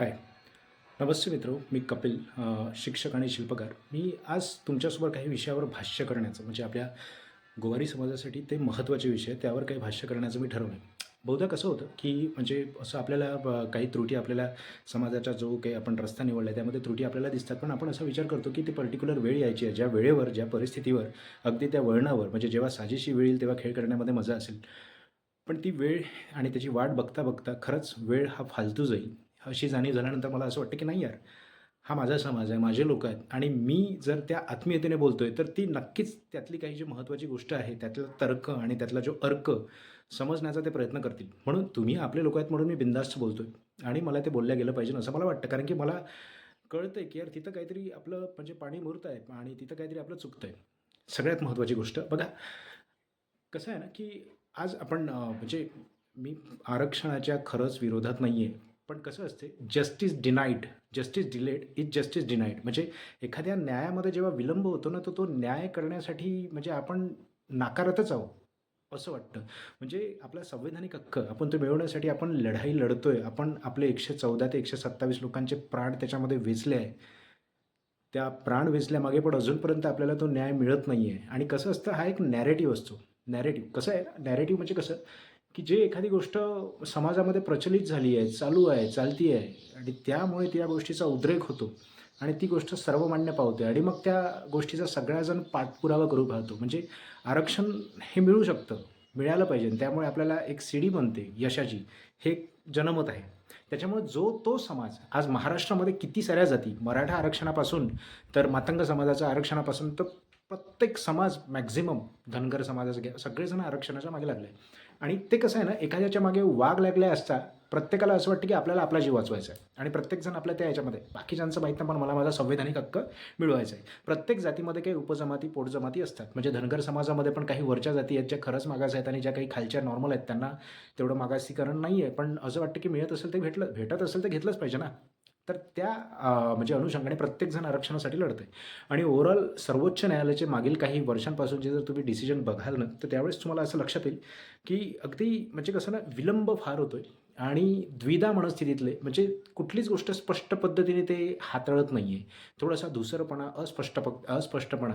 हाय. नमस्ते मित्र मी कपिल शिक्षक आणि शिल्पकार. मी आज तुमच्यासोबत काही विषयावर भाष्य करण्याचं म्हणजे आपल्या गोवारी समाजासाठी ते महत्त्वाचे विषय त्यावर काही भाष्य करण्याचं मी ठरवलं बहुधा कसं होतं की म्हणजे असं आपल्याला काही त्रुटी आपल्याला समाजाचा जो काही आपण रस्ता निवडला आहे त्यामध्ये त्रुटी आपल्याला दिसतात. पण आपण असा विचार करतो की ती पर्टिक्युलर वेळ यायची आहे. ज्या वेळेवर ज्या परिस्थितीवर अगदी त्या वळणावर म्हणजे जेव्हा साजेशी वेळ येईल तेव्हा खेळ करण्यामध्ये मजा असेल. पण ती वेळ आणि त्याची वाट बघता बघता खरंच वेळ हा फालतू जाईल. अशी जाणीव झाल्यानंतर मला असं वाटतं की नाही यार हा माझा समाज आहे माझे लोक आहेत आणि मी जर त्या आत्मीयतेने बोलतो आहे तर ती नक्कीच त्यातली काही जी महत्त्वाची गोष्ट आहे त्यातला तर्क आणि त्यातला जो अर्क समजण्याचा ते प्रयत्न करतील. म्हणून तुम्ही आपले लोक आहेत म्हणून मी बिंदास्त आहे आणि मला ते बोलल्या गेलं पाहिजे असं मला वाटतं. कारण की मला कळतं आहे की यार तिथं काहीतरी आपलं म्हणजे पाणी मुरत आहे आणि तिथं काहीतरी आपलं चुकतं आहे सगळ्यात महत्त्वाची गोष्ट. बघा कसं आहे ना की आज आपण म्हणजे मी आरक्षणाच्या खरंच विरोधात नाही आहे पण कसं असते justice denied justice delayed is justice denied म्हणजे एखाद्या न्यायामध्ये जेव्हा विलंब होतो ना तर तो न्याय करण्यासाठी म्हणजे आपण नाकारतच आहोत असं वाटतं. म्हणजे आपला संवैधानिक हक्क आपण तो मिळवण्यासाठी आपण लढाई लढतोय आपण आपले एकशे चौदा ते एकशे सत्तावीस लोकांचे प्राण त्याच्यामध्ये वेचले आहे. त्या प्राण वेचल्यामागे पण अजूनपर्यंत आपल्याला तो न्याय मिळत नाही आहे आणि कसं असतं हा एक नॅरेटिव्ह असतो. नॅरेटिव्ह कसं आहे? नॅरेटिव्ह म्हणजे कसं? की जे एखादी गोष्ट समाजामध्ये प्रचलित झाली आहे चालू आहे चालती आहे आणि त्यामुळे त्या गोष्टीचा उद्रेक होतो आणि ती गोष्ट सर्वमान्य पावते आणि मग त्या गोष्टीचा सगळ्याजण पाठपुरावा करू पाहतो. म्हणजे आरक्षण हे मिळू शकतं मिळालं पाहिजे त्यामुळे आपल्याला एक सीडी बनते यशाची. हे जनमत आहे. त्याच्यामुळे जो तो समाज आज महाराष्ट्रामध्ये किती साऱ्या जाती मराठा आरक्षणापासून तर मातंग समाजाच्या आरक्षणापासून तर प्रत्येक समाज मॅक्झिमम धनगर समाजाचं घ्या सगळेजण आरक्षणाच्या मागे लागले. आणि ते कसं आहे ना एखाद्याच्या मागे वाघ लागले असता प्रत्येकाला असं वाटतं की आपल्याला आपला जीव वाचवायचा आहे. आणि प्रत्येकजण आपल्या त्या याच्यामध्ये बाकीच्यांचं माहीत नाही पण मला माझा संवैधानिक हक्क मिळवायचा आहे. प्रत्येक जातीमध्ये काही उपजमाती पोटजमाती असतात. म्हणजे धनगर समाजामध्ये पण काही वरच्या जाती आहेत ज्या खरंच मागास आहेत आणि ज्या काही खालच्या नॉर्मल आहेत त्यांना तेवढं मागासीकरण नाही आहे पण असं वाटतं की मिळत असेल ते भेटलं भेटत असेल तर घेतलंच पाहिजे ना. तर त्या म्हणजे अनुषंगाने प्रत्येकजण आरक्षणासाठी लढते आणि ओव्हरऑल सर्वोच्च न्यायालयाचे मागील काही वर्षांपासूनचे जर तुम्ही डिसिजन बघाल ना तर त्यावेळेस तुम्हाला असं लक्षात येईल की अगदी म्हणजे कसं ना विलंब फार होतोय. आणि द्विधा मनस्थितीतले म्हणजे कुठलीच गोष्ट स्पष्ट पद्धतीने ते हाताळत नाही आहे थोडासा धुसरपणा अस्पष्ट अस्पष्टपणा.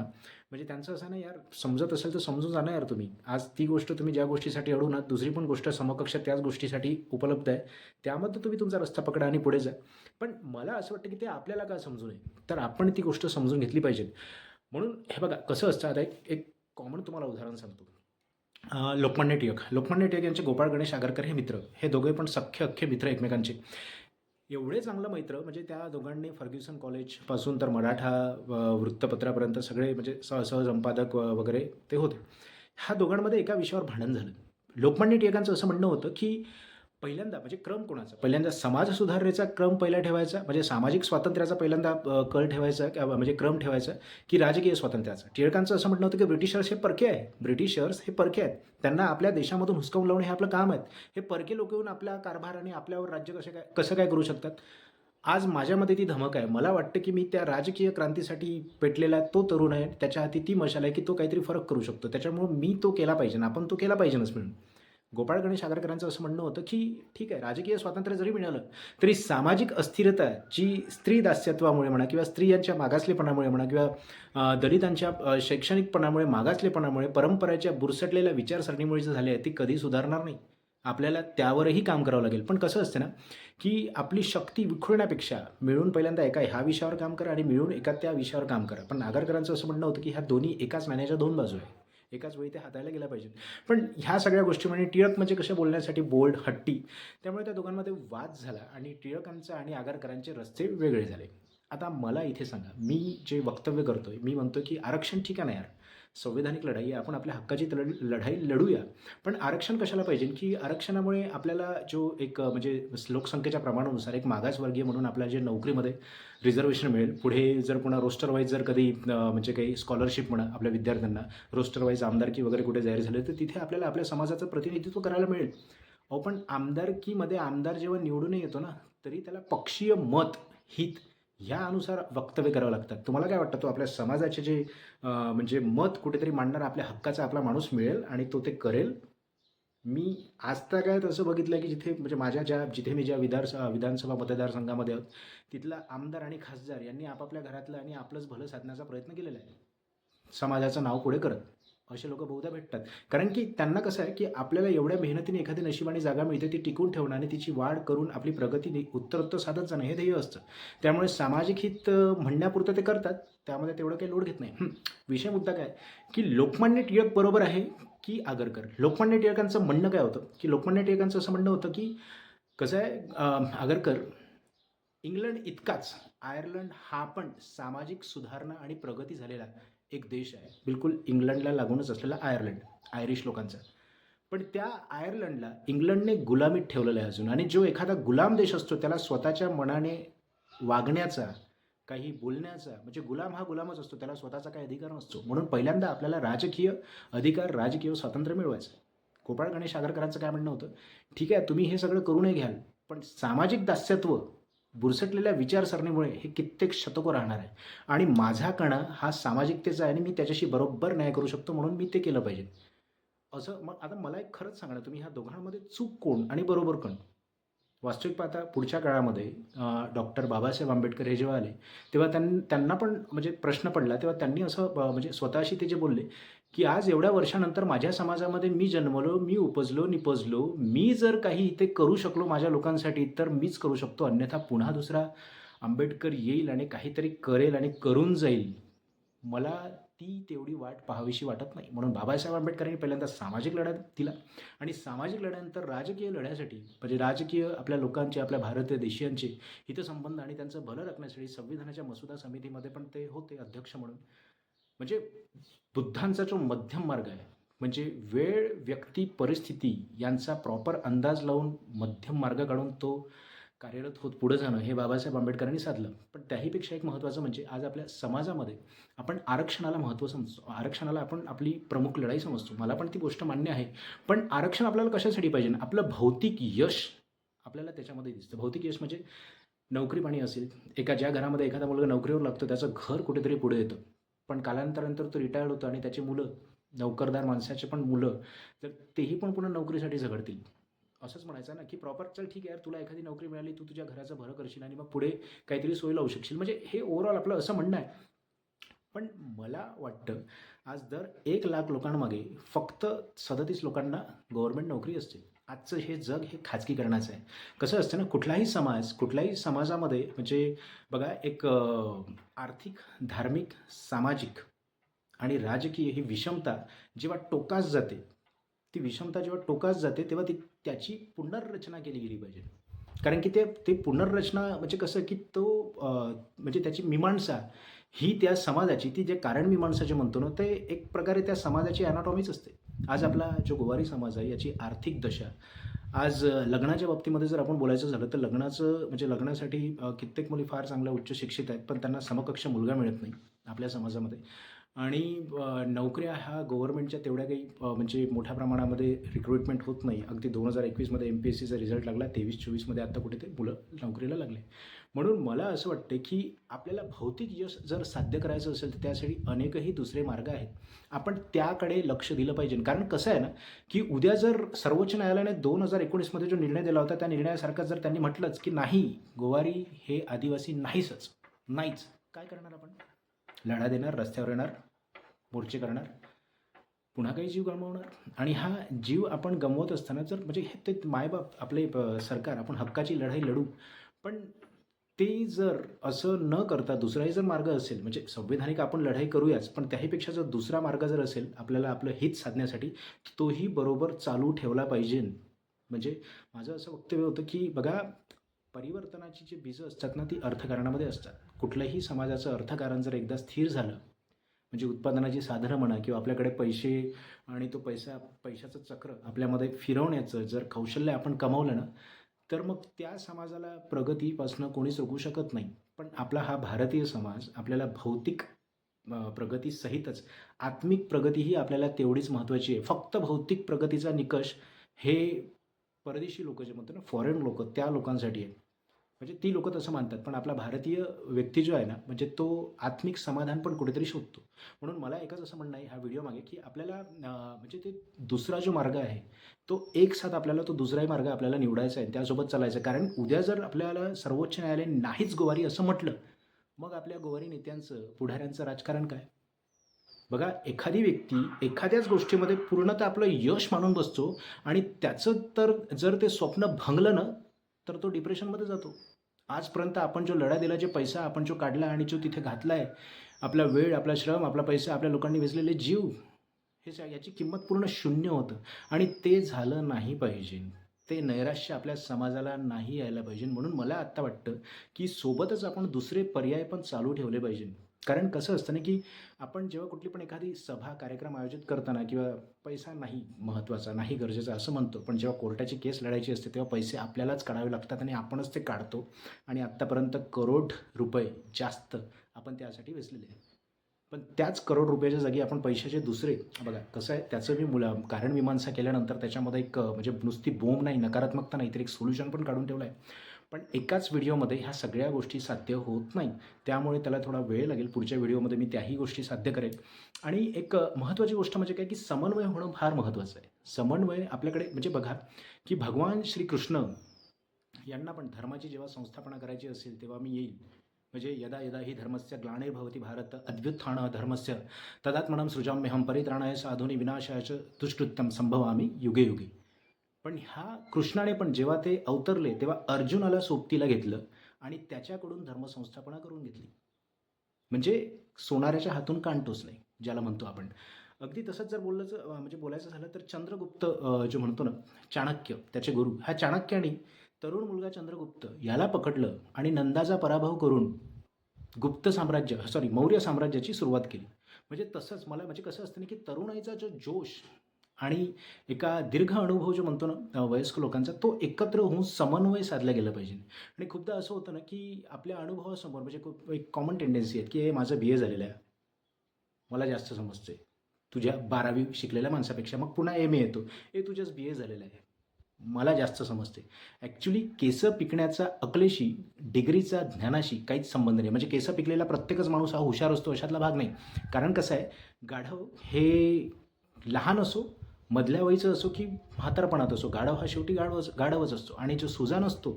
म्हणजे त्यांचं असं ना यार समजत असेल तर समजून जा ना यार तुम्ही. आज ती गोष्ट तुम्ही ज्या गोष्टीसाठी अडू ना दुसरी पण गोष्ट समकक्ष त्याच गोष्टीसाठी उपलब्ध आहे. त्यामध्ये तुम्ही तुमचा रस्ता पकडा आणि पुढे जा. पण मला असं वाटतं की ते आपल्याला का समजू नये? तर आपण ती गोष्ट समजून घेतली पाहिजे म्हणून हे बघा कसं असतं आता एक एक कॉमन तुम्हाला उदाहरण सांगतो. लोकमान्य टिळक. लोकमान्य टिळक यांचे गोपाळ गणेश आगरकर हे मित्र. हे दोघे पण सख्खे अख्खे मित्र एकमेकांचे. एवढे चांगलं मैत्र म्हणजे त्या दोघांनी फर्ग्युसन कॉलेजपासून तर मराठा वृत्तपत्रापर्यंत सगळे म्हणजे सह सहसंपादक वगैरे ते होते. ह्या दोघांमध्ये एका विषयावर भांडण झालं. लोकमान्य टिळकांचं असं म्हणणं होतं की पहिल्यांदा म्हणजे क्रम कोणाचा? पहिल्यांदा समाज सुधारणेचा क्रम पहिला ठेवायचा म्हणजे सामाजिक स्वातंत्र्याचा पहिल्यांदा कल ठेवायचा किंवा म्हणजे क्रम ठेवायचा की राजकीय स्वातंत्र्याचा. टिळकांचं असं म्हणणं होतं की ब्रिटिशर्स हे परके आहे ब्रिटिशर्स हे परके आहेत. त्यांना आपल्या देशामधून हुसकावून लावणे हे आपलं काम आहे हे परके लोक येऊन आपला कारभार आणि आपल्यावर राज्य कसे काय कसं काय करू शकतात? आज माझ्यामध्ये ती धमक आहे. मला वाटतं की मी त्या राजकीय क्रांतीसाठी पेटलेला तो तरुण आहे. त्याच्या हाती ती मशाल आहे की तो काहीतरी फरक करू शकतो. त्याच्यामुळे मी तो केला पाहिजे आपण तो केला पाहिजेनच म्हणून. गोपाळ गणेश आगरकरांचं असं म्हणणं होतं की ठीक आहे राजकीय स्वातंत्र्य जरी मिळालं तरी सामाजिक अस्थिरता जी स्त्री दास्यत्वामुळे म्हणा किंवा स्त्रियांच्या मागासलेपणामुळे म्हणा किंवा दलितांच्या शैक्षणिकपणामुळे मागासलेपणामुळे परंपरेच्या बुरसटलेल्या विचारसरणीमुळे जे झाले आहे ती कधी सुधारणार नाही. आपल्याला त्यावरही काम करावं लागेल. पण कसं असतं ना की आपली शक्ती विखुरण्यापेक्षा मिळून पहिल्यांदा एका ह्या विषयावर काम करा आणि मिळून एका त्या विषयावर काम करा. पण नागरकरांचं असं म्हणणं होतं की ह्या दोन्ही एकाच नाण्याच्या दोन बाजू आहे एकाच वेळी ते हाताळल्या गेल्या पाहिजेत. पण ह्या सगळ्या गोष्टी म्हणजे टिळक म्हणजे कशा बोलण्यासाठी बोल्ड हट्टी त्यामुळे त्या दोघांमध्ये वाद झाला आणि टिळकांचे आणि आगरकरांचे रस्ते वेगळे झाले. आता मला इथे सांगा मी जे वक्तव्य करतोय मी म्हणतो की आरक्षण ठीक आहे ना यार? संवैधानिक लढाई आहे आपण आपल्या हक्काची लढ लढाई लढूया. पण आरक्षण कशाला पाहिजे? की आरक्षणामुळे आपल्याला जो एक म्हणजे लोकसंख्येच्या प्रमाणानुसार एक मागासवर्गीय म्हणून आपल्याला जे नोकरीमध्ये रिझर्वेशन मिळेल पुढे जर पुन्हा रोस्टर वाईज जर कधी म्हणजे काही स्कॉलरशिप म्हणा आपल्या विद्यार्थ्यांना रोस्टर वाईज आमदारकी वगैरे कुठे जाहीर झाले तर तिथे आपल्याला आपल्या समाजाचं प्रतिनिधित्व करायला मिळेल. अहो पण आमदारकीमध्ये आमदार जेव्हा निवडून येतो ना तरी त्याला पक्षीय मत हित ह्या अनुसार वक्तव्य करावं लागतात तुम्हाला काय वाटतं? तो आपल्या समाजाचे जे म्हणजे मत कुठेतरी मांडणारा आपल्या हक्काचा आपला माणूस मिळेल आणि तो ते करेल? मी आज त्या काय असं बघितलं की जिथे म्हणजे माझ्या ज्या जिथे मी ज्या विधार विधानसभा मतदारसंघामध्ये आहोत तिथला आमदार आणि खासदार यांनी आपापल्या घरातलं आणि आपलंच भलं साधण्याचा प्रयत्न केलेला आहे. समाजाचं नाव पुढे करत. असे लोक बहुधा भेटतात. कारण की त्यांना कसं आहे की आपल्याला एवढ्या मेहनतीने एखादी नशिबाने जागा मिळते ती टिकून ठेवणं आणि तिची वाढ करून आपली प्रगती उत्तरोत्तर साधत जाणं हे ध्येय असतं. त्यामुळे सामाजिक हित म्हणण्यापुरतं ते करतात त्यामध्ये तेवढं काही लोड घेत नाही. विषय मुद्दा काय? की लोकमान्य टिळक बरोबर आहे की आगरकर? लोकमान्य टिळकांचं म्हणणं काय होतं? की लोकमान्य टिळकांचं असं म्हणणं होतं की कसं आहे आगरकर इंग्लंड इतकाच आयर्लंड हा पण सामाजिक सुधारणा आणि प्रगती झालेला एक देश आहे. बिलकुल इंग्लंडला लागूनच असलेला आयर्लंड आयरिश लोकांचा. पण त्या आयर्लंडला इंग्लंडने गुलामीत ठेवलेलं आहे अजून. आणि जो एखादा गुलाम देश असतो त्याला स्वतःच्या मनाने वागण्याचा काही बोलण्याचा म्हणजे गुलाम हा गुलामच असतो त्याला स्वतःचा काही अधिकार नसतो. म्हणून पहिल्यांदा आपल्याला राजकीय अधिकार राजकीय स्वातंत्र्य मिळवायचं. गोपाळ गणेश आगरकरांचं काय म्हणणं होतं? ठीक आहे तुम्ही हे सगळं करूनही घ्याल पण सामाजिक दास्यत्व बुरसटलेल्या विचारसरणीमुळे हे कित्येक शतको राहणार आहे. आणि माझा कणा हा सामाजिकतेचा आहे आणि मी त्याच्याशी बरोबर न्याय करू शकतो म्हणून मी ते केलं पाहिजे. असं मग आता मला एक खरंच सांगा तुम्ही ह्या दोघांमध्ये चूक कोण आणि बरोबर कोण? वास्तविक पाहता पुढच्या काळामध्ये डॉक्टर बाबासाहेब आंबेडकर हे जेव्हा आले तेव्हा त्यां त्यांना पण म्हणजे प्रश्न पडला तेव्हा त्यांनी असं म्हणजे स्वतःशी ते जे बोलले की आज एवढ्या वर्षानंतर माझ्या समाजामध्ये मी जन्मलो मी उपजलो निपजलो मी जर काही इथे करू शकलो माझ्या लोकांसाठी तर मीच करू शकतो. अन्यथा पुन्हा दुसरा आंबेडकर येईल आणि काहीतरी करेल आणि करून जाईल. मला ती तेवढी वाट पाहावीशी वाटत नाही. म्हणून बाबासाहेब आंबेडकरांनी पहिल्यांदा सामाजिक लढा दिला. आणि सामाजिक लढ्यानंतर राजकीय लढ्यासाठी म्हणजे राजकीय आपल्या लोकांचे आपल्या भारतीय देशियांचे हितसंबंध आणि त्यांचं भलं राखण्यासाठी संविधानाच्या मसुदा समितीमध्ये पण ते होते अध्यक्ष म्हणून. म्हणजे बुद्धांचा जो मध्यम मार्ग आहे म्हणजे वेळ व्यक्ती परिस्थिती यांचा प्रॉपर अंदाज लावून मध्यम मार्ग काढून तो कार्यरत होत पुढे जाणं हे बाबासाहेब आंबेडकरांनी साधलं. पण त्याहीपेक्षा एक महत्त्वाचं म्हणजे आज आपल्या समाजामध्ये आपण आरक्षणाला महत्त्व समजतो. आरक्षणाला आपण आपली प्रमुख लढाई समजतो. मला पण ती गोष्ट मान्य आहे. पण आरक्षण आपल्याला कशासाठी पाहिजे आपलं भौतिक यश आपल्याला त्याच्यामध्ये दिसतं. भौतिक यश म्हणजे नोकरी पाणी असेल. एका ज्या घरामध्ये एखादा मुलगा नोकरीवर लागतो त्याचं घर कुठेतरी पुढे येतं. पण कालांतरानंतर तो रिटायर्ड होतो आणि त्याची मुलं नोकरदार माणसाचे पण मुलं तर तेही पण पुन्हा नोकरीसाठी झगडतील. असंच म्हणायचं ना की प्रॉपर चल ठीक आहे यार तुला एखादी नोकरी मिळाली तू तुझ्या घराचं भरं करशील आणि मग पुढे काहीतरी सोय लावू शकशील. म्हणजे हे ओव्हरऑल आपलं असं म्हणणं आहे. पण मला वाटतं आज दर एक लाख लोकांमागे फक्त सदतीस लोकांना गव्हर्नमेंट नोकरी असते. आजचं हे जग हे खाजगीकरणाचं आहे. कसं असतं ना कुठलाही समाज कुठल्याही समाजामध्ये म्हणजे बघा एक आर्थिक धार्मिक सामाजिक आणि राजकीय ही विषमता जेव्हा टोकास जाते ती विषमता जेव्हा टोकास जाते तेव्हा ती त्याची पुनर्रचना केली गेली पाहिजे. कारण की ते ते पुनर्रचना म्हणजे कसं की तो म्हणजे त्याची मीमांसा ही त्या समाजाची ती जे कारण मीमांसा जे म्हणतो ना ते एक प्रकारे त्या समाजाची अनाटॉमीच असते. आज आपला जो गोवारी समाज आहे याची आर्थिक दशा आज लग्नाच्या बाबतीमध्ये जर आपण बोलायचं झालं तर लग्नाचं म्हणजे लग्नासाठी कित्येक मुली फार चांगल्या उच्च शिक्षित आहेत पण त्यांना समकक्ष मुलगा मिळत नाही आपल्या समाजामध्ये. आणि नोकऱ्या ह्या गव्हर्नमेंटच्या तेवढ्या काही म्हणजे मोठ्या प्रमाणामध्ये रिक्रुटमेंट होत नाही. अगदी दोन हजार एकवीसमध्ये एम पी एस सीचा रिझल्ट लागला तेवीस चोवीसमध्ये आत्ता कुठे ते मुलं नोकरीला लागले. म्हणून मला असं वाटतं की आपल्याला भौतिक यश जर साध्य करायचं असेल तर त्यासाठी अनेकही दुसरे मार्ग आहेत. आपण त्याकडे लक्ष दिलं पाहिजे. कारण कसं आहे ना की उद्या जर सर्वोच्च न्यायालयाने दोन हजार एकोणीसमध्ये जो निर्णय दिला होता त्या निर्णयासारखा जर त्यांनी म्हटलंच की नाही गोवारी हे आदिवासी नाहीच नाहीच. काय करणार आपण? लढा देणार रस्त्यावर येणार मोर्चे करणार पुन्हा काही जीव गमावणार. आणि हा जीव आपण गमवत असताना जर म्हणजे हे ते मायबाप आपले प- सरकार आपण हक्काची लढाई लढू. पण ते जर असं न करता दुसराही जर मार्ग असेल म्हणजे संविधानिक आपण लढाई करूयाच पण त्याहीपेक्षा जर दुसरा मार्ग जर असेल आपल्याला आपलं हित साधण्यासाठी तोही बरोबर चालू ठेवला पाहिजे. म्हणजे माझं असं वक्तव्य होतं की बघा परिवर्तनाची जी बीजं असतात ना ती अर्थकारणामध्ये असतात. कुठल्याही समाजाचं अर्थकारण जर एकदा स्थिर झालं म्हणजे उत्पादनाची साधनं म्हणा किंवा आपल्याकडे पैसे आणि तो पैसा पैशाचं चक्र आपल्यामध्ये फिरवण्याचं जर कौशल्य आपण कमावलं ना तर मग त्या समाजाला प्रगतीपासनं कोणीच रोखू शकत नाही. पण आपला हा भारतीय समाज आपल्याला भौतिक प्रगतीसहितच आत्मिक प्रगती ही आपल्याला तेवढीच महत्त्वाची आहे. फक्त भौतिक प्रगतीचा निकष हे परदेशी लोक जे म्हणतो ना फॉरेन लोक त्या लोकांसाठी आहे. म्हणजे ती लोक तसं मानतात पण आपला भारतीय व्यक्ती जो आहे ना म्हणजे तो आत्मिक समाधान पण कुठेतरी शोधतो म्हणून मला एकच असं म्हणणं आहे ह्या व्हिडिओमागे की आपल्याला म्हणजे ते दुसरा जो मार्ग आहे तो एक साथ आपल्याला तो दुसराही मार्ग आपल्याला निवडायचा आहे त्यासोबत चालायचा आहे. कारण उद्या जर आपल्याला सर्वोच्च न्यायालय नाहीच गोवारी असं म्हटलं मग आपल्या गोवारी नेत्यांचं पुढाऱ्यांचं राजकारण काय बघा एखादी व्यक्ती एखाद्याच गोष्टीमध्ये पूर्णतः आपलं यश मानून बसतो आणि त्याचं तर जर ते स्वप्न भंगलं ना तर तो डिप्रेशनमध्ये जातो. आजपर्यंत आपण जो लढा दिला जे पैसा आपण जो काढला आणि जो तिथे घातला आहे आपला वेळ आपला श्रम आपला पैसा आपल्या लोकांनी वेचलेले जीव हे याची किंमत पूर्ण शून्य होतं. आणि ते झालं नाही पाहिजे. ते नैराश्य आपल्या समाजाला नाही यायला पाहिजे. म्हणून मला आत्ता वाटतं की सोबतच आपण दुसरे पर्याय पण चालू ठेवले पाहिजे. कारण कसं असतं ना की आपण जेव्हा कुठली पण एखादी सभा कार्यक्रम आयोजित करताना किंवा पैसा नाही महत्त्वाचा नाही गरजेचा असं म्हणतो पण जेव्हा कोर्टाची केस लढायची असते तेव्हा पैसे आपल्यालाच काढावे लागतात आणि आपणच ते काढतो. आणि आत्तापर्यंत करोड रुपये जास्त आपण त्यासाठी वेचलेले आहे पण त्याच करोड रुपयाच्या जागी आपण पैशाचे दुसरे बघा कसं आहे त्याचं मी मुला कारण मीमांसा केल्यानंतर त्याच्यामध्ये एक म्हणजे नुसती बोंब नाही नकारात्मकता नाही तर एक सोल्युशन पण काढून ठेवलं आहे पण एकाच व्हिडिओमध्ये ह्या सगळ्या गोष्टी साध्य होत नाही त्यामुळे त्याला थोडा वेळ लागेल. पुढच्या व्हिडिओमध्ये मी त्याही गोष्टी साध्य करेल. आणि एक महत्त्वाची गोष्ट म्हणजे काय की समन्वय होणं फार महत्त्वाचं आहे. समन्वय आपल्याकडे म्हणजे बघा की भगवान श्रीकृष्ण यांना पण धर्माची जेव्हा संस्थापना करायची असेल तेव्हा मी येईल. म्हणजे यदा यदा ही धर्मस्य ग्लानिर्भवती भारत अद्व्युत्थान धर्मस्य तदात्मनं सृजाम्यहं परित्राणाय साधुनी विनाशाय च दुष्कृत्यम संभवामी युगे युगे. पण ह्या कृष्णाने पण जेव्हा ते अवतरले तेव्हा अर्जुनाला सोबतीला घेतलं आणि त्याच्याकडून धर्मसंस्थापना करून घेतली. म्हणजे सोनाऱ्याच्या हातून कान नाही ज्याला म्हणतो आपण. अगदी तसंच जर बोललं म्हणजे बोलायचं झालं तर चंद्रगुप्त जो म्हणतो ना चाणक्य त्याचे गुरु. ह्या चाणक्याने तरुण मुलगा चंद्रगुप्त याला पकडलं आणि नंदाचा पराभव करून गुप्त साम्राज्य सॉरी मौर्य साम्राज्याची सुरुवात केली. म्हणजे तसंच मला म्हणजे कसं असतं ना की तरुणाईचा जो जोश आणि एका दीर्घ अनुभव जो म्हणतो ना वयस्क लोकांचा तो एकत्र होऊन समन्वय साधला गेला पाहिजे. आणि खूपदा असं होतं ना की आपल्या अनुभवासमोर म्हणजे खूप एक कॉमन टेंडन्सी आहे की हे माझं बी ए झालेलं आहे. मला जास्त समजते तुझ्या बारावी शिकलेल्या माणसापेक्षा मग पुन्हा एम ए येतो. हे तुझ्याच बी ए झालेलं आहे. मला जास्त समजते ॲक्च्युली केसं पिकण्याचा अकलेशी डिग्रीचा ज्ञानाशी काहीच संबंध नाही. म्हणजे केसं पिकलेला प्रत्येकच माणूस हा हुशार असतो अशातला भाग नाही. कारण कसं आहे गाढव हे लहान असो मधल्या वयचं असो की म्हातारपणात असो गाढव हा शेवटी गाढवच गाढवच असतो. आणि जो सुजान असतो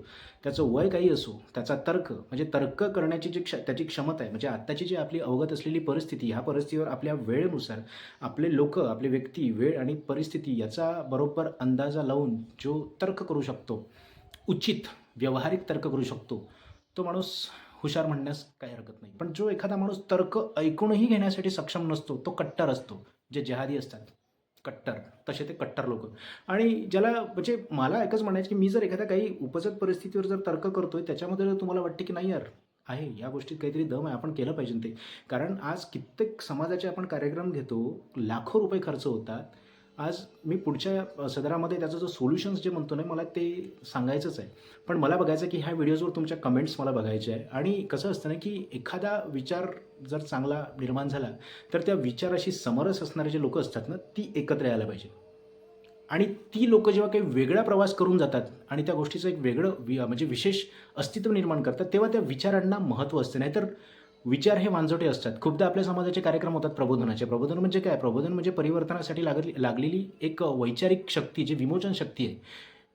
त्याचं वय काही असो त्याचा तर्क म्हणजे तर्क करण्याची जी क्ष त्याची क्षमता आहे म्हणजे आत्ताची जी आपली अवगत असलेली परिस्थिती ह्या परिस्थितीवर आपल्या वेळेनुसार आपले लोक आपले व्यक्ती वेळ आणि परिस्थिती याचा बरोबर अंदाजा लावून जो तर्क करू शकतो उचित व्यावहारिक तर्क करू शकतो तो माणूस हुशार म्हणण्यास काही हरकत नाही. पण जो एखादा माणूस तर्क ऐकूनही घेण्यासाठी सक्षम नसतो तो कट्टर असतो जे जहादी असतात. कट्टर तसे ते कट्टर लोक. आणि ज्याला म्हणजे मला एकच म्हणायचं की मी जर एखाद्या काही उपजत परिस्थितीवर जर तर्क करतोय त्याच्यामध्ये जर तुम्हाला वाटते की नाही यार आहे या गोष्टीत काहीतरी दम आहे आपण केलं पाहिजे ते. कारण आज कित्येक समाजाचे आपण कार्यक्रम घेतो लाखो रुपये खर्च होतात आज मी पुढच्या सदरामध्ये त्याचं जो सोल्युशन्स जे म्हणतो ना मला ते सांगायचंच आहे. पण मला बघायचं की ह्या व्हिडिओजवर तुमच्या कमेंट्स मला बघायचे आहे. आणि कसं असतं ना की एखादा विचार जर चांगला निर्माण झाला तर त्या विचाराशी समरस असणारे जे लोक असतात ना ती एकत्र यायला पाहिजे. आणि ती लोक जेव्हा काही वेगळा प्रवास करून जातात आणि त्या गोष्टीचं एक वेगळं वि म्हणजे विशेष अस्तित्व निर्माण करतात तेव्हा त्या विचारांना महत्त्व असते. नाहीतर विचार हे मांजोटे असतात. खूपदा आपल्या समाजाचे कार्यक्रम होतात प्रबोधनाचे. प्रबोधन म्हणजे काय? प्रबोधन म्हणजे परिवर्तनासाठी लागली लागलेली एक वैचारिक शक्ती जी विमोचन शक्ती आहे.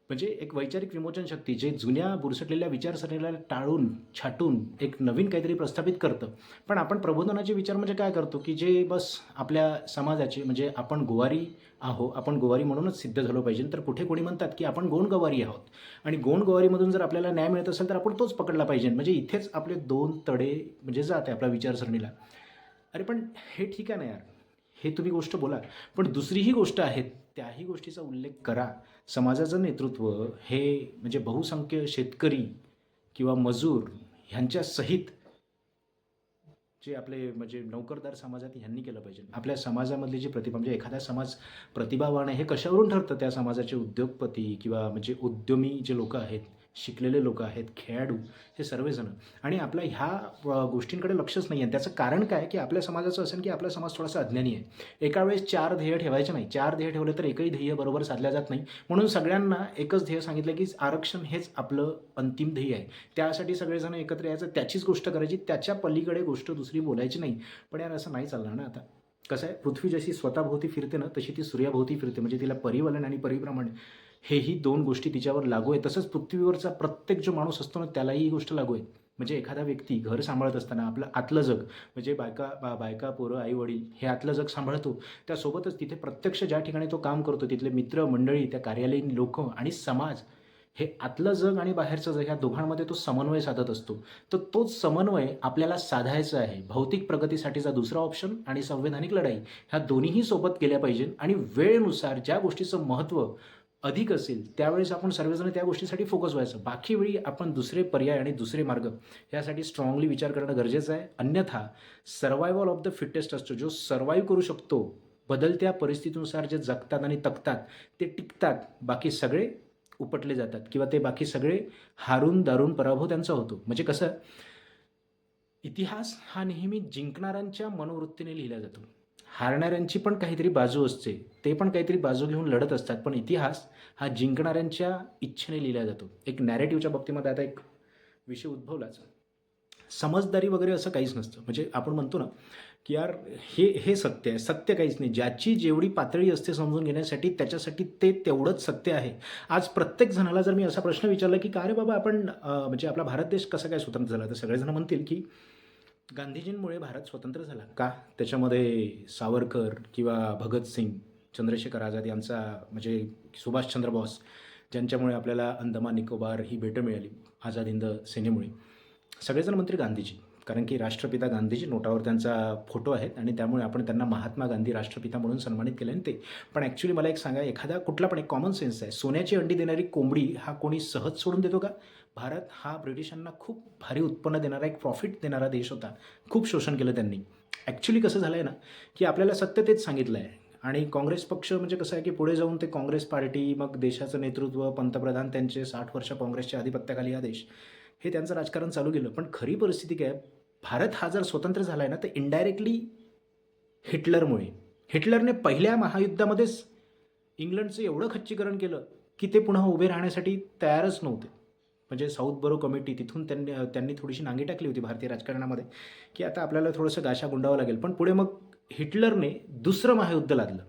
म्हणजे एक वैचारिक विमोचन शक्ती जे जुन्या बुरसटलेल्या विचारसरणीला टाळून छाटून एक नवीन काहीतरी प्रस्थापित करतं. पण आपण प्रबोधनाचे विचार म्हणजे काय करतो की जे बस आपल्या समाजाचे म्हणजे आपण गोवारी आहो आपण गोवारी म्हणूनच सिद्ध झालो पाहिजे. तर कुठे कोणी म्हणतात की आपण गोंड गवारी आहोत. आणि गोंड गवारीमधून जर आपल्याला न्याय मिळत असेल तर आपण तोच पकडला पाहिजे. म्हणजे इथेच आपले दोन तडे म्हणजे जात आहे आपल्या विचारसरणीला. अरे पण हे ठीक आहे ना यार. हे तुम्ही गोष्ट बोला. पण दुसरीही गोष्ट आहे त्याही गोष्टीचा उल्लेख करा. समाजाचं नेतृत्व हे म्हणजे बहुसंख्य शेतकरी किंवा मजूर ह्यांच्या सहित जे आपले म्हणजे नोकरदार समाजात ह्यांनी केलं पाहिजे. आपल्या समाजामधली जी प्रतिभा म्हणजे एखादा समाज प्रतिभावान आहे हे कशावरून ठरतं? त्या समाजाचे उद्योगपती किंवा म्हणजे उद्यमी जे लोक आहेत शिकलेले लोक आहेत खेळाडू हे सर्वजण. आणि आपल्या ह्या गोष्टींकडे लक्षच नाही आहे त्याचं कारण काय? की आपल्या समाजाचं असेल की आपला समाज थोडासा अज्ञानी आहे. एका वेळेस चार ध्येय ठेवायचे नाही. चार ध्येय ठेवले तर एकही ध्येय बरोबर साधल्या जात नाही. म्हणून सगळ्यांना एकच ध्येय सांगितलं की आरक्षण हेच आपलं अंतिम ध्येय आहे. त्यासाठी सगळेजण एकत्र यायचं. त्याचीच गोष्ट करायची. त्याच्या पलीकडे गोष्ट दुसरी बोलायची नाही. पण यार असं नाही चालणार ना आता. कसं आहे? पृथ्वी जशी स्वतःभोवती फिरते ना तशी ती सूर्याभोवती फिरते. म्हणजे तिला परिवलन आणि परिभ्रमण हेही दोन गोष्टी तिच्यावर लागू आहे तसंच पृथ्वीवरचा प्रत्येक जो माणूस असतो ना त्यालाही ही गोष्ट लागू आहे म्हणजे एखादा व्यक्ती घर सांभाळत असताना आपलं आतलं जग म्हणजे बायका बा बायका पोरं आई वडील हे आतलं जग सांभाळतो. त्यासोबतच तिथे प्रत्यक्ष ज्या ठिकाणी तो काम करतो तिथले मित्र मंडळी त्या कार्यालयीन लोक आणि समाज हे आतलं जग आणि बाहेरचं जग ह्या दोघांमध्ये तो समन्वय साधत असतो. तर तोच समन्वय आपल्याला साधायचा आहे. भौतिक प्रगतीसाठीचा दुसरा ऑप्शन आणि संवैधानिक लढाई ह्या दोन्हीही सोबत केल्या पाहिजे आणि वेळेनुसार ज्या गोष्टीचं महत्त्व अधिक असेल त्यावेळेस आपण सर्वजण त्या गोष्टीसाठी फोकस व्हायचं. बाकी वेळी आपण दुसरे पर्याय आणि दुसरे मार्ग यासाठी स्ट्रॉंगली विचार करणं गरजेचं आहे. अन्यथा सर्वायवल ऑफ द फिटेस्ट असतो. जो सर्वाईव्ह करू शकतो बदलत्या परिस्थितीनुसार जे जगतात आणि तगतात ते टिकतात. बाकी सगळे उपटले जातात किंवा ते बाकी सगळे हारून दारून पराभव त्यांचा होतो. म्हणजे कसं? इतिहास हा नेहमी जिंकणाऱ्यांच्या मनोवृत्तीने लिहिला जातो. हारणाऱ्यांची पण काहीतरी बाजू असते. ते पण काहीतरी बाजू घेऊन लढत असतात. पण इतिहास हा जिंकणाऱ्यांच्या इच्छेने लिहिला जातो. एक नॅरेटिव्हच्या बाबतीमध्ये आता एक विषय उद्भवलाच. समजदारी वगैरे असं काहीच नसतं. म्हणजे आपण म्हणतो ना की यार हे हे सत्य आहे. सत्य काहीच नाही. ज्याची जेवढी पातळी असते समजून घेण्यासाठी त्याच्यासाठी ते तेवढंच सत्य आहे. आज प्रत्येक जणाला जर मी असा प्रश्न विचारला की का रे बाबा आपण म्हणजे आपला भारत देश कसा काय स्वतंत्र झाला? तर सगळेजण म्हणतील की गांधीजींमुळे भारत स्वतंत्र झाला. का? त्याच्यामध्ये सावरकर किंवा भगतसिंग चंद्रशेखर आझाद यांचा म्हणजे सुभाषचंद्र बोस ज्यांच्यामुळे आपल्याला अंदमान निकोबार ही भेटं मिळाली आझाद हिंद सेनेमुळे. सगळेजण मंत्री गांधीजी कारण की राष्ट्रपिता गांधीजी नोटावर त्यांचा फोटो आहेत आणि त्यामुळे आपण त्यांना महात्मा गांधी राष्ट्रपिता म्हणून सन्मानित केले आणि ते पण ॲक्च्युली मला एक सांगा एखादा कुठला पण एक कॉमन सेन्स आहे. सोन्याची अंडी देणारी कोंबडी हा कोणी सहज सोडून देतो का? भारत हा ब्रिटिशांना खूप भारी उत्पन्न देणारा एक प्रॉफिट देणारा देश होता. खूप शोषण केलं त्यांनी. ॲक्च्युली कसं झालं आहे ना की आपल्याला सत्य तेच सांगितलं आहे आणि काँग्रेस पक्ष म्हणजे कसं आहे की पुढे जाऊन ते काँग्रेस पार्टी मग देशाचं नेतृत्व पंतप्रधान त्यांचे साठ वर्ष काँग्रेसच्या आधिपत्याखाली हा देश हे त्यांचं राजकारण चालू केलं. पण खरी परिस्थिती काय भारत हा जर स्वतंत्र झाला आहे ना तर इनडायरेक्टली हिटलरमुळे हिटलरने पहिल्या महायुद्धामध्येच इंग्लंडचं एवढं खच्चीकरण केलं की ते पुन्हा उभे राहण्यासाठी तयारच नव्हते. म्हणजे साऊथ बरो कमिटी तिथून त्यांनी त्यांनी थोडीशी नांगी टाकली होती भारतीय राजकारणामध्ये की आता आपल्याला थोडंसं गाशा गुंडावं लागेल. पण पुढे मग हिटलरने दुसरं महायुद्ध लादलं.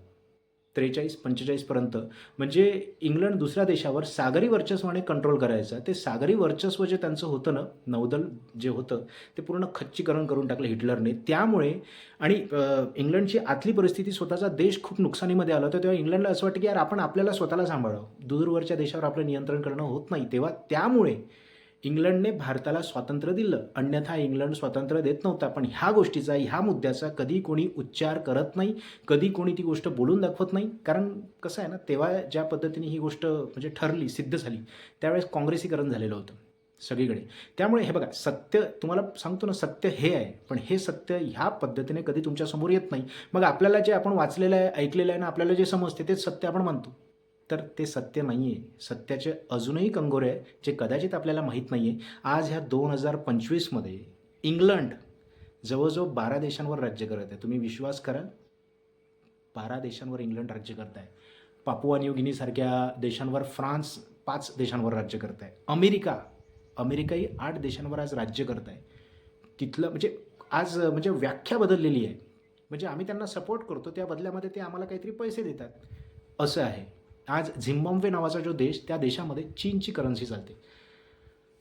त्रेचाळीस पंचेचाळीसपर्यंत म्हणजे इंग्लंड दुसऱ्या देशावर सागरी वर्चस्वाने कंट्रोल करायचा. ते सागरी वर्चस्व जे त्यांचं होतं ना नौदल जे होतं ते पूर्ण खच्चीकरण करून टाकलं हिटलरने. त्यामुळे आणि इंग्लंडची आतली परिस्थिती स्वतःचा देश खूप नुकसानीमध्ये आला होता. तेव्हा इंग्लंडला असं वाटतं की यार आपण आपल्याला स्वतःला सांभाळावं. दूरवरच्या देशावर आपलं नियंत्रण करणं होत नाही. तेव्हा त्यामुळे इंग्लंडने भारताला स्वातंत्र्य दिलं. अन्यथा इंग्लंड स्वातंत्र्य देत नव्हता. पण ह्या गोष्टीचा ह्या मुद्द्याचा कधी कोणी उच्चार करत नाही कधी कोणी ती गोष्ट बोलून दाखवत नाही. कारण कसं आहे ना तेव्हा ज्या पद्धतीने ही गोष्ट म्हणजे ठरली सिद्ध झाली त्यावेळेस काँग्रेसीकरण झालेलं होतं सगळीकडे. त्यामुळे हे बघा सत्य तुम्हाला सांगतो ना सत्य हे आहे. पण हे सत्य ह्या पद्धतीने कधी तुमच्यासमोर येत नाही. मग आपल्याला जे आपण वाचलेलं आहे ऐकलेलं आहे ना आपल्याला जे समजते तेच सत्य आपण मानतो तर ते सत्य नाही आहे सत्याचे अजूनही कंगोरे आहे जे कदाचित आपल्याला माहीत नाही आहे आज ह्या दोन हजार पंचवीसमध्ये इंग्लंड जवळजवळ बारा देशांवर राज्य करत आहे. तुम्ही विश्वास करा बारा देशांवर इंग्लंड राज्य करत आहे पापुआ न्यू गिनीसारख्या देशांवर फ्रान्स पाच देशांवर राज्य करत आहे अमेरिका अमेरिकाही आठ देशांवर आज राज्य करत आहे तिथलं म्हणजे आज म्हणजे व्याख्या बदललेली आहे. म्हणजे आम्ही त्यांना सपोर्ट करतो त्या बदल्यामध्ये ते आम्हाला काहीतरी पैसे देतात. असं आहे. आज झिम्बाब्वे नावाचा जो देश त्या देशामध्ये चीनची करन्सी चालते.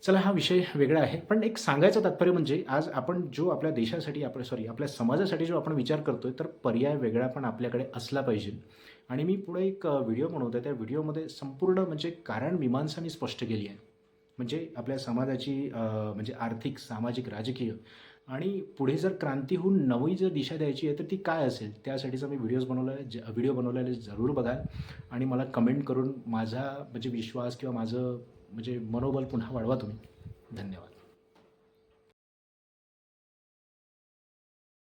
चला हा विषय वेगळा आहे. पण एक सांगायचं तात्पर्य म्हणजे आज आपण जो आपल्या देशासाठी आपल्या सॉरी आपल्या समाजासाठी जो आपण विचार करतोय तर पर्याय वेगळा पण आपल्याकडे असला पाहिजे. आणि मी पुढे एक व्हिडिओ बनवतो त्या व्हिडिओमध्ये संपूर्ण म्हणजे कारण मीमांसा मी स्पष्ट केली आहे. म्हणजे आपल्या समाजाची म्हणजे आर्थिक सामाजिक राजकीय आणि पुढे जर क्रांती होऊन नवी जर दिशा द्यायची आहे तर ती काय असेल? त्यासाठीचा मी व्हिडिओज बनवलेला ज व्हिडिओ बनवलेले जरूर बघाल. आणि मला कमेंट करून माझा म्हणजे विश्वास किंवा माझं म्हणजे मनोबल पुन्हा वाढवा तुम्ही. धन्यवाद.